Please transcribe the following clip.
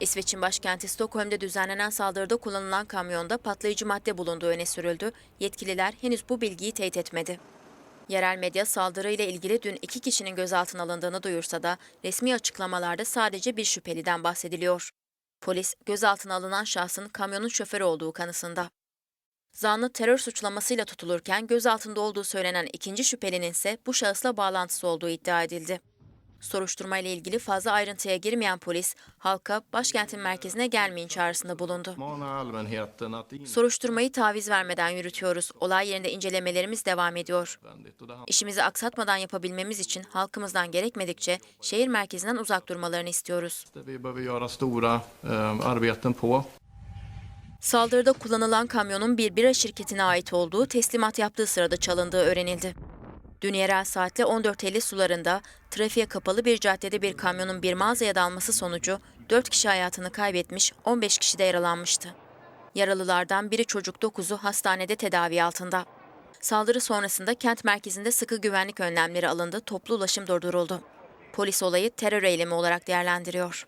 İsveç'in başkenti Stockholm'de düzenlenen saldırıda kullanılan kamyonda patlayıcı madde bulunduğu öne sürüldü. Yetkililer henüz bu bilgiyi teyit etmedi. Yerel medya saldırıyla ilgili dün iki kişinin gözaltına alındığını duyursa da resmi açıklamalarda sadece bir şüpheliden bahsediliyor. Polis, gözaltına alınan şahsın kamyonun şoförü olduğu kanısında. Zanlı terör suçlamasıyla tutulurken gözaltında olduğu söylenen ikinci şüphelinin ise bu şahısla bağlantısı olduğu iddia edildi. Soruşturma ile ilgili fazla ayrıntıya girmeyen polis, halka başkentin merkezine gelmeyin çağrısında bulundu. Soruşturmayı taviz vermeden yürütüyoruz. Olay yerinde incelemelerimiz devam ediyor. İşimizi aksatmadan yapabilmemiz için halkımızdan gerekmedikçe şehir merkezinden uzak durmalarını istiyoruz. Saldırıda kullanılan kamyonun bir bira şirketine ait olduğu teslimat yaptığı sırada çalındığı öğrenildi. Dün yerel saatle 14.50 sularında trafiğe kapalı bir caddede bir kamyonun bir mağazaya dalması sonucu 4 kişi hayatını kaybetmiş, 15 kişi de yaralanmıştı. Yaralılardan biri çocuk 9'u hastanede tedavi altında. Saldırı sonrasında kent merkezinde sıkı güvenlik önlemleri alındı, toplu ulaşım durduruldu. Polis olayı terör eylemi olarak değerlendiriyor.